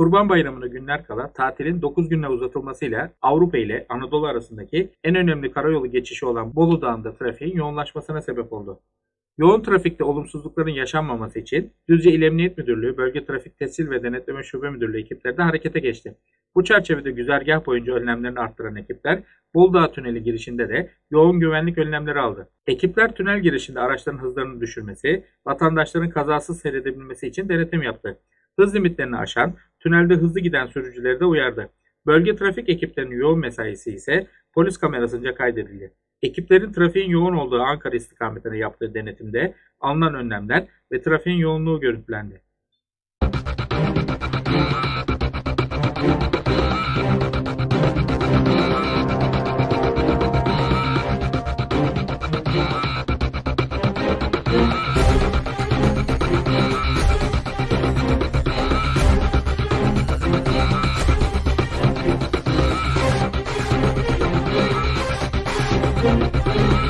Kurban Bayramı'na günler kala tatilin 9 günle uzatılmasıyla Avrupa ile Anadolu arasındaki en önemli karayolu geçişi olan Bolu Dağı'nda trafiğin yoğunlaşmasına sebep oldu. Yoğun trafikte olumsuzlukların yaşanmaması için Düzce İl Emniyet Müdürlüğü, Bölge Trafik Tescil ve Denetleme Şube Müdürlüğü ekipleri de harekete geçti. Bu çerçevede güzergah boyunca önlemlerini arttıran ekipler Bolu Dağı Tüneli girişinde de yoğun güvenlik önlemleri aldı. Ekipler tünel girişinde araçların hızlarını düşürmesi, vatandaşların kazasız seyredebilmesi için denetim yaptı. Hız limitlerini aşan, tünelde hızlı giden sürücüleri de uyardı. Bölge trafik ekiplerinin yoğun mesaisi ise polis kamerasınca kaydedildi. Ekiplerin trafiğin yoğun olduğu Ankara istikametine yaptığı denetimde alınan önlemler ve trafiğin yoğunluğu görüntülendi. Música